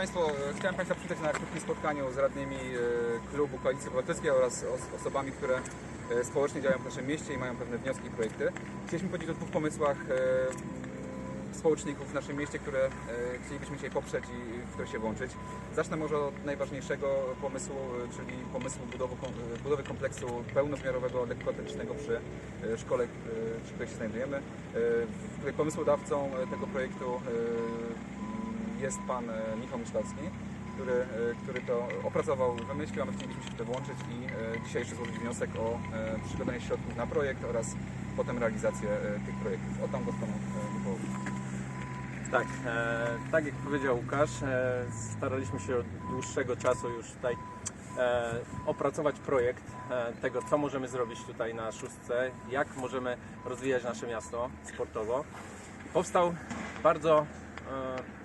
Państwo, e, chciałem Państwa przywitać na krótkim spotkaniu z radnymi e, klubu Koalicji Obywatelskiej oraz os- osobami, które e, społecznie działają w naszym mieście i mają pewne wnioski i projekty. Chcieliśmy powiedzieć o dwóch pomysłach społeczników w naszym mieście, które chcielibyśmy dzisiaj poprzeć i w które się włączyć. Zacznę może od najważniejszego pomysłu, czyli pomysłu budowy, budowy kompleksu pełnowymiarowego lekkoatletycznego przy szkole, przy której się znajdujemy. Pomysłodawcą tego projektu jest pan e, Michał Misztowski, który, e, który to opracował, wymyślił, a my chcielibyśmy się w to włączyć i e, dzisiaj jeszcze złożyć wniosek o przygotowanie środków na projekt oraz potem realizację tych projektów. Oddam głos panu Michałowi. Tak, e, tak jak powiedział Łukasz, e, staraliśmy się od dłuższego czasu już tutaj e, opracować projekt e, tego, co możemy zrobić tutaj na szóstce, jak możemy rozwijać nasze miasto sportowo. Powstał bardzo, e,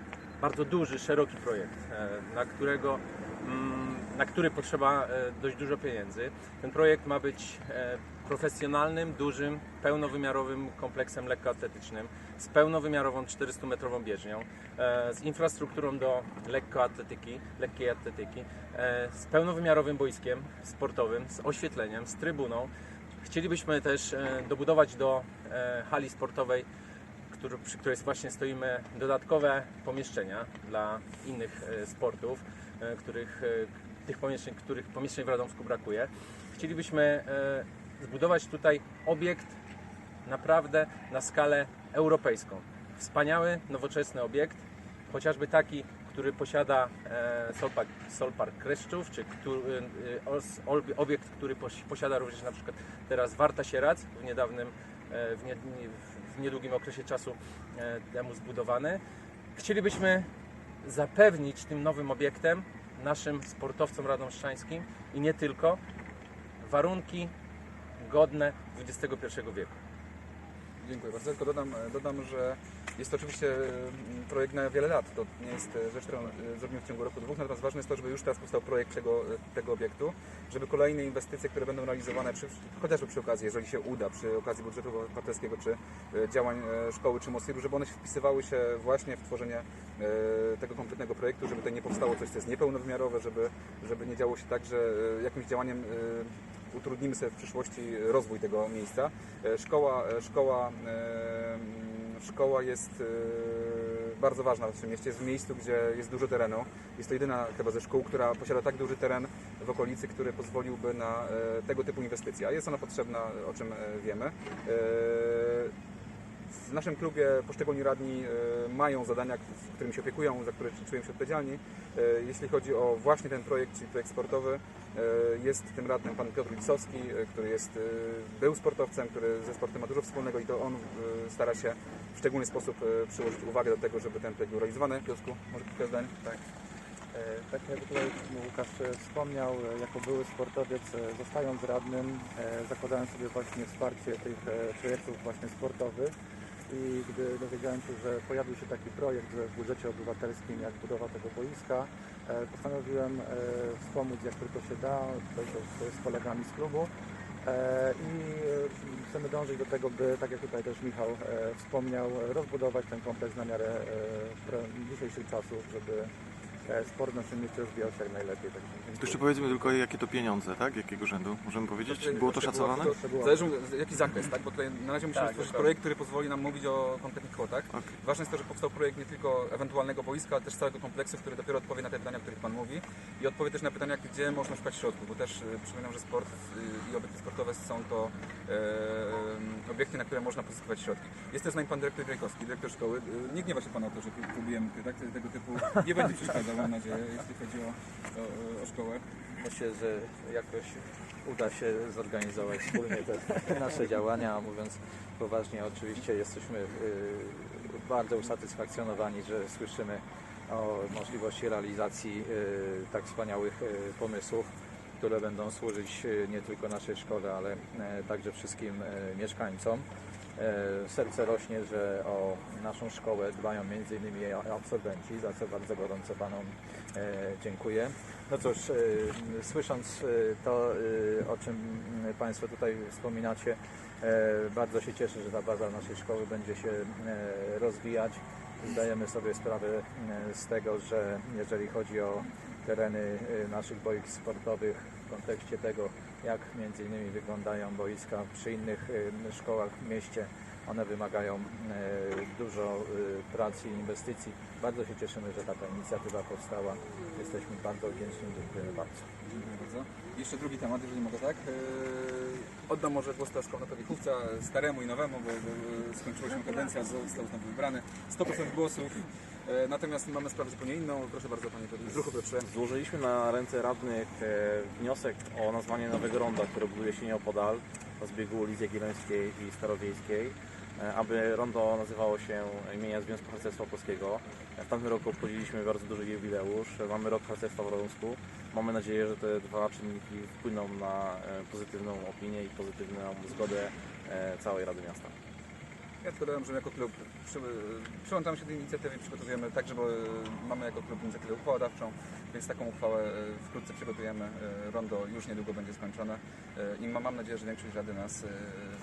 bardzo duży, szeroki projekt, e, na którego mm, na który potrzeba e, dość dużo pieniędzy. Ten projekt ma być e, profesjonalnym, dużym, pełnowymiarowym kompleksem lekkoatletycznym z pełnowymiarową 400-metrową bieżnią, z infrastrukturą do lekkoatletyki, lekkiej atletyki, z pełnowymiarowym boiskiem sportowym, z oświetleniem, z trybuną. Chcielibyśmy też dobudować do hali sportowej który, przy której właśnie stoimy, dodatkowe pomieszczenia dla innych e, sportów, e, których, e, tych pomieszczeń, których pomieszczeń w Radomsku brakuje. Chcielibyśmy zbudować tutaj obiekt naprawdę na skalę europejską. Wspaniały, nowoczesny obiekt, chociażby taki, który posiada Solpark, Solpark Kreszczów, czy obiekt, który posi- posiada również na przykład teraz Warta Sierac w niedawnym, w, nie, w niedługim okresie czasu e, temu zbudowany. Chcielibyśmy zapewnić tym nowym obiektem naszym sportowcom radomszczańskim i nie tylko warunki godne XXI wieku. Dziękuję bardzo. Tylko dodam, dodam, że jest to oczywiście mm, projekt na wiele lat. To nie jest e, rzecz, którą e, zrobimy w ciągu roku, dwóch. Natomiast ważne jest to, żeby już teraz powstał projekt tego, e, tego obiektu, żeby kolejne inwestycje, które będą realizowane przy, chociażby przy okazji, jeżeli się uda, przy okazji budżetu obywatelskiego, czy e, działań e, szkoły, czy Mosiru, żeby one wpisywały się właśnie w tworzenie e, tego kompletnego projektu, żeby tutaj nie powstało coś, co jest niepełnowymiarowe, żeby, żeby nie działo się tak, że e, jakimś działaniem e, utrudnimy sobie w przyszłości rozwój tego miejsca. E, Szkoła, e, szkoła, e, szkoła jest bardzo ważna w naszym mieście. Jest w miejscu, gdzie jest dużo terenu. Jest to jedyna chyba ze szkół, która posiada tak duży teren w okolicy, który pozwoliłby na tego typu inwestycje. A jest ona potrzebna, o czym wiemy. W naszym klubie poszczególni radni e, mają zadania, którymi się opiekują, za które czują się odpowiedzialni. E, Jeśli chodzi o właśnie ten projekt, czyli projekt sportowy, e, jest tym radnym pan Piotr Lisowski, który jest, był sportowcem, który ze sportem ma dużo wspólnego i to on stara się w szczególny sposób przyłożyć uwagę do tego, żeby ten projekt był realizowany. Piotrku, może kilka zdań? Tak. E, Tak jak tutaj Łukasz e, wspomniał, e, jako były sportowiec, zostając radnym, zakładałem sobie właśnie wsparcie tych projektów właśnie sportowych. I gdy dowiedziałem się, że pojawił się taki projekt w budżecie obywatelskim jak budowa tego boiska, postanowiłem wspomóc jak tylko się da, tutaj z kolegami z klubu. I chcemy dążyć do tego, by, tak jak tutaj też Michał wspomniał, rozbudować ten kompleks na miarę dzisiejszych czasów, żeby sport w naszym mieście rozwijał się jak najlepiej. To jeszcze powiedzmy tylko jakie to pieniądze, tak? Jakiego rzędu? Możemy powiedzieć? Było to szacowane? To Zależy jaki zakres, tak? Bo tutaj na razie musimy Tak, stworzyć dokładnie. projekt, który pozwoli nam mówić o konkretnych kwotach. Okej. Ważne jest to, że powstał projekt nie tylko ewentualnego boiska, ale też całego kompleksu, który dopiero odpowie na te pytania, o których Pan mówi i odpowie też na pytania, gdzie można szukać środków, bo też y, przypominam, że sport y, i obiekty sportowe są to e, obiekty, na które można pozyskiwać środki. Jest też z nami Pan Dyrektor Grejkowski, dyrektor szkoły. Nie gniewa się Pan o to, że próbujemy tak, tego typu, nie będzie przeszkadzał, mam nadzieję, jeśli chodzi o, o, o szkołę. Myślę, że jakoś uda się zorganizować wspólnie te nasze działania. Mówiąc poważnie, oczywiście jesteśmy y, bardzo usatysfakcjonowani, że słyszymy o możliwości realizacji y, tak wspaniałych y, pomysłów, które będą służyć nie tylko naszej szkole, ale także wszystkim mieszkańcom. E, Serce rośnie, że o naszą szkołę dbają m.in. jej absolwenci, za co bardzo gorąco Panom e, dziękuję. No cóż, e, słysząc to, o czym Państwo tutaj wspominacie, bardzo się cieszę, że ta baza naszej szkoły będzie się rozwijać zdajemy sobie sprawę e, z tego, że jeżeli chodzi o tereny e, naszych boisk sportowych w kontekście tego, jak między innymi wyglądają boiska przy innych e, szkołach w mieście, one wymagają dużo pracy i inwestycji. Bardzo się cieszymy, że taka inicjatywa powstała. Jesteśmy bardzo wdzięczni, dziękujemy bardzo. Dziękuję bardzo. Jeszcze drugi temat, jeżeli mogę tak. Oddam może głos teraz Konratowi Chówca, staremu i nowemu, bo, bo skończyła się kadencja, został znowu wybrany. 100% głosów. Yy, Natomiast mamy sprawę zupełnie inną. Proszę bardzo, panie ruchu. Złożyliśmy na ręce radnych e, wniosek o nazwanie nowego ronda, które buduje się nieopodal, na zbiegu ulic Jagiellońskiej i Starowiejskiej, e, aby rondo nazywało się imienia Związku Harcerstwa Polskiego. E, W tamtym roku obchodziliśmy bardzo duży jubileusz, E, mamy rok harcerstwa w Radomsku. Mamy nadzieję, że te dwa czynniki wpłyną na e, pozytywną opinię i pozytywną zgodę e, całej Rady Miasta. Ja tylko dodam, że jako klub przy, przyłączamy się do inicjatywy i przygotowujemy tak, żeby mamy jako klub inicjatywę uchwałodawczą, więc taką uchwałę e, wkrótce przygotujemy. E, Rondo już niedługo będzie skończone E, i ma- mam nadzieję, że większość Rady nas e,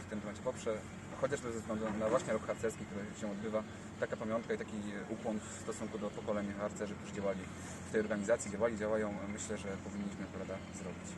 w tym temacie poprze, chociażby ze względu na właśnie rok harcerski, który się odbywa. Taka pamiątka i taki ukłon w stosunku do pokoleń harcerzy, którzy działali w tej organizacji, działali, działają. Myślę, że powinniśmy to Rada zrobić.